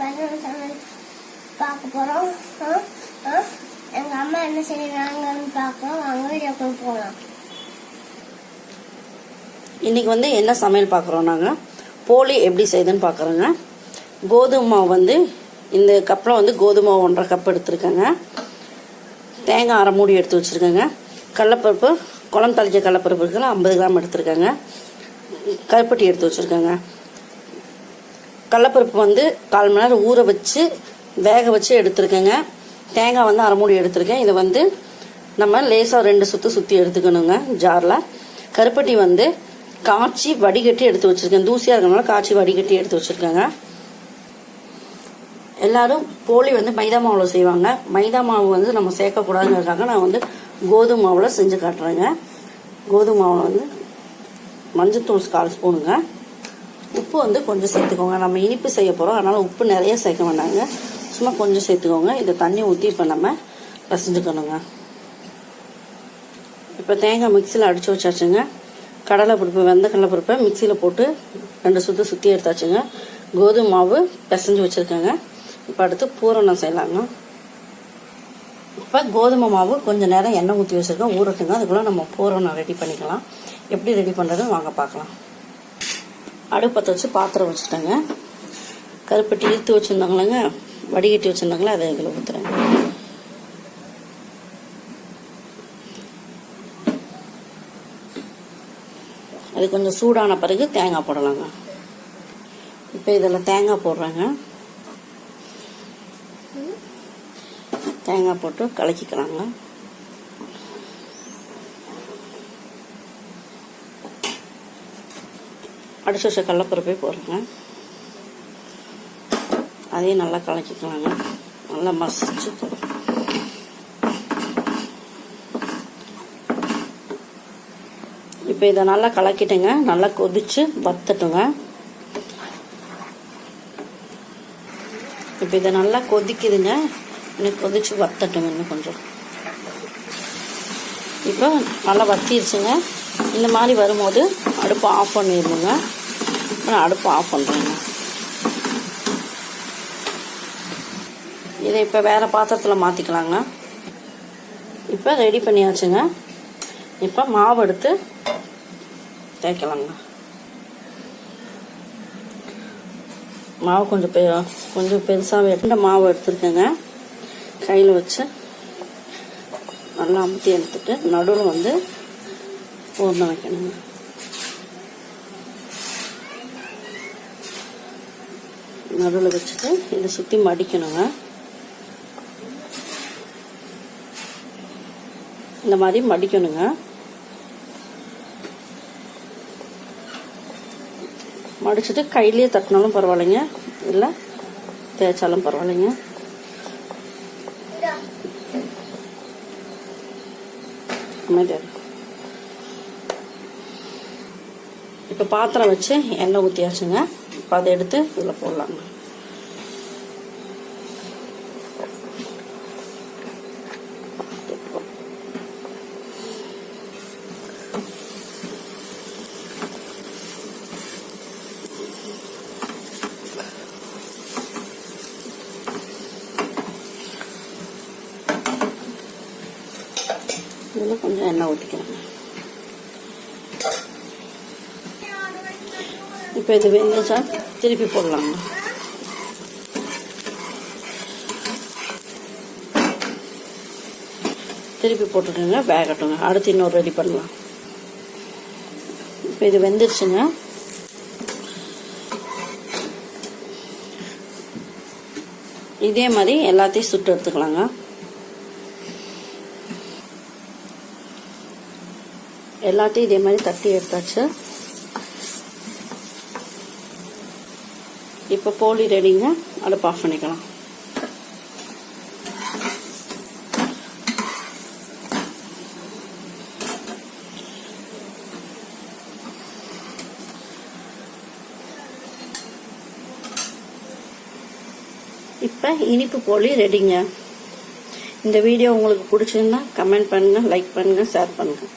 பதினொன்று சமையல் பார்க்க போகிறோம் எங்கள் அம்மா என்ன செய்கிறாங்கன்னு பார்க்குறோம் அவங்க வீடியோக்குள்ள போகலாம் இன்றைக்கி வந்து என்ன சமையல் பார்க்குறோம் நாங்கள் போலி எப்படி செய்யுதுன்னு பார்க்குறோங்க. கோதுமை மாவு வந்து இந்த கப்பில் வந்து கோதுமை மாவு ஒன்றரை கப் எடுத்துருக்கேங்க. தேங்காய் அரை மூடி எடுத்து வச்சுருக்கேங்க. கடலப்பருப்பு குளம் தாளிச்ச கடலப்பருப்பு இருக்குல்ல ஐம்பது கிராம் எடுத்துருக்கேங்க. கருப்பட்டி எடுத்து வச்சுருக்கேங்க. கடலப்பருப்பு வந்து கால் மணி நேரம் ஊற வச்சு வேக வச்சு எடுத்துருக்கேங்க. தேங்காய் வந்து அரை மூடி எடுத்திருக்கேன். இதை வந்து நம்ம லேசாக ரெண்டு சுற்று சுற்றி எடுத்துக்கணுங்க ஜாரில். கருப்பட்டி வந்து காய்ச்சி வடிகட்டி எடுத்து வச்சுருக்கேன். தூசியாக இருக்கிறனால காய்ச்சி வடிகட்டி எடுத்து வச்சுருக்கேங்க. எல்லாரும் போலி வந்து மைதா மாவில் செய்வாங்க. மைதா மாவு வந்து நம்ம சேர்க்கக்கூடாதுங்கிறதுக்காக நான் வந்து கோதுமை மாவில் செஞ்சு காட்டுறேங்க. கோதுமை மாவில் வந்து மஞ்சத்தூள் கால் ஸ்பூனுங்க. உப்பு வந்து கொஞ்சம் சேர்த்துக்கோங்க. நம்ம இனிப்பு செய்ய போகிறோம் அதனால் உப்பு நிறைய சேர்க்க வேண்டாங்க. சும்மா கொஞ்சம் சேர்த்துக்கோங்க. இதை தண்ணி ஊற்றி இப்போ நம்ம பசஞ்சுக்கணுங்க. இப்போ தேங்காய் மிக்சியில் அடித்து வச்சாச்சுங்க. கடலை பருப்பு வெந்த கடலை பருப்பை மிக்சியில் போட்டு ரெண்டு சுற்று சுற்றி எடுத்தாச்சுங்க. கோதுமை மாவு பிசைஞ்சு வச்சுருக்கேங்க. இப்போ அடுத்து பூரணம் செய்யலாங்க. இப்போ கோதுமை மாவு கொஞ்சம் நேரம் எண்ணெய் ஊற்றி வச்சுருக்கோம் ஊறட்டுங்க. அதுக்குள்ளே நம்ம பூரணம் ரெடி பண்ணிக்கலாம். எப்படி ரெடி பண்ணுறதுன்னு வாங்க பார்க்கலாம். அடுப்பத்தை வச்சு பாத்திரம் வச்சுட்டேங்க. கருப்பட்டி இழுத்து வச்சுருந்தாங்களேங்க வடிகட்டி வச்சுருந்தாங்களே அதை இதில் ஊற்றுறேன் அது கொஞ்சம் சூடான பிறகு தேங்காய் போடலாங்க. இப்போ இதில் தேங்காய் போடுறாங்க. தேங்காய் போட்டு கலக்கிக்கலாங்க. அடிச்சு வச்ச கடலப்பருப்பே போடுறேங்க. அதையும் நல்லா கலக்கிக்கலாங்க. நல்லா மசிச்சு இப்போ இதை நல்லா கலக்கிட்டேங்க. நல்லா கொதிச்சு வத்தட்டுங்க. இப்போ இதை நல்லா கொதிக்குதுங்க. இன்னும் கொதிச்சு வத்தட்டுங்க இன்னும் கொஞ்சம். இப்போ நல்லா வத்திருச்சுங்க. இந்த மாதிரி வரும்போது அடுப்பை ஆஃப் பண்ணிடணுங்க நான் அடுப்பை ஆஃப் பண்ணுறேங்க இதை இப்போ வேறு பாத்திரத்தில் மாற்றிக்கலாங்க இப்போ ரெடி பண்ணியாச்சுங்க. இப்போ மாவு எடுத்து தேய்க்கலாங்க. மாவு கொஞ்சம் பெ கொஞ்சம் பெருசாக வெட்ட மாவு எடுத்துருக்கேங்க. கையில் வச்சு நல்லா அமுத்தி எடுத்துட்டு நடுவில் வந்து பூர்ணம் வைக்கணுங்க. நடுவில் வச்சுட்டு இதை சுற்றி மடிக்கணுங்க. இந்த மாதிரி மடிக்கணுங்க. மடிச்சுட்டு கையிலேயே தட்டினாலும் பரவாயில்லைங்க. இல்லை தேய்ச்சாலும் பரவாயில்லைங்க. அமைதியாக இப்போ பாத்திரம் வச்சு எண்ணெய் ஊற்றியாச்சுங்க இப்போ அதை எடுத்து இதில் போடலாங்க இதில் கொஞ்சம் எண்ணெய் ஊற்றிக்கிறேன் இப்போ இது வெந்துச்சா திருப்பி போடலாங்க திருப்பி போட்டுட்டுங்க வேகட்டுங்க. அடுத்து இன்னொரு ரெடி பண்ணலாம். இப்போ இது வெந்துருச்சுங்க. இதே மாதிரி எல்லாத்தையும் சுட்டு எடுத்துக்கலாங்க. எல்லாத்தையும் இதே மாதிரி தட்டி எடுத்தாச்சு. இப்போ போலி ரெடிங்க அடுப்பு ஆஃப் பண்ணிக்கலாம். இப்போ இனிப்பு போலி ரெடிங்க. இந்த வீடியோ உங்களுக்கு பிடிச்சிருந்தா கமெண்ட் பண்ணுங்கள் லைக் பண்ணுங்கள் ஷேர் பண்ணுங்கள்